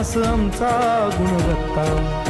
ध्यास आमचा गुणवत्ता.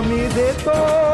আমি দে তো